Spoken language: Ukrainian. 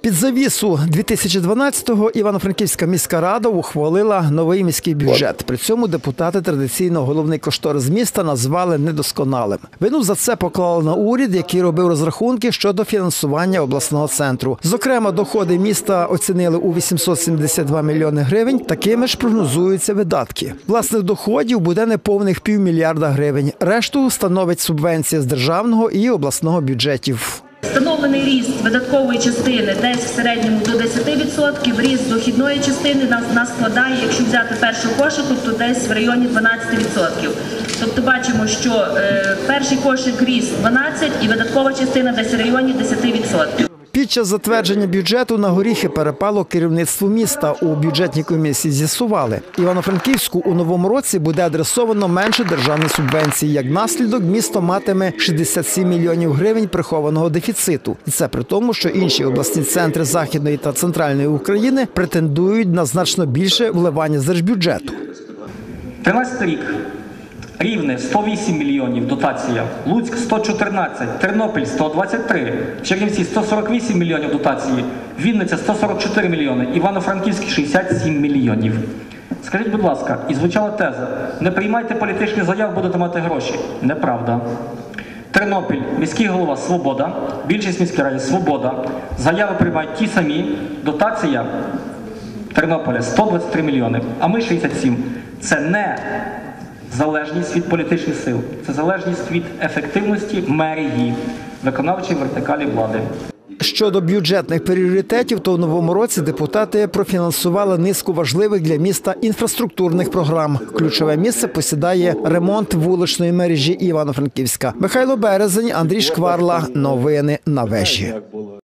Під завісу 2012-го Івано-Франківська міська рада ухвалила новий міський бюджет. При цьому депутати традиційно головний кошторис міста назвали недосконалим. Вину за це поклали на уряд, який робив розрахунки щодо фінансування обласного центру. Зокрема, доходи міста оцінили у 872 мільйони гривень. Такими ж прогнозуються видатки. Власних доходів буде неповних півмільярда гривень. Решту становить субвенція з державного і обласного бюджетів. Встановлений ріст видаткової частини десь в середньому до 10%, ріст дохідної частини нас, нас складає, якщо взяти першу кошику, то десь в районі 12%. Тобто бачимо, що е, перший кошик ріс 12 і видаткова частина десь в районі 10%. Під час затвердження бюджету на горіхи перепало керівництву міста. У бюджетній комісії з'ясували, Івано-Франківську у новому році буде адресовано менше державних субвенцій. Як наслідок, місто матиме 67 мільйонів гривень прихованого дефіциту. І це при тому, що інші обласні центри західної та центральної України претендують на значно більше вливання з держбюджету. 13 рік. Рівне 108 мільйонів дотація, Луцьк 114, Тернопіль 123, Чернівці 148 мільйонів дотації, Вінниця 144 мільйони, Івано-Франківськ 67 мільйонів. Скажіть, будь ласка, і звучала теза: не приймайте політичні заяв, будете мати гроші. Неправда. Тернопіль, міський голова Свобода, більшість міських радів Свобода. Заяви приймають ті самі. Дотація Тернополя 123 мільйони, а ми 67. Це не залежність від політичних сил, це залежність від ефективності мерії, виконавчої вертикалі влади. Щодо бюджетних пріоритетів, то в новому році депутати профінансували низку важливих для міста інфраструктурних програм. Ключове місце посідає ремонт вуличної мережі Івано-Франківська. Михайло Березень, Андрій Шкварла. Новини на вежі.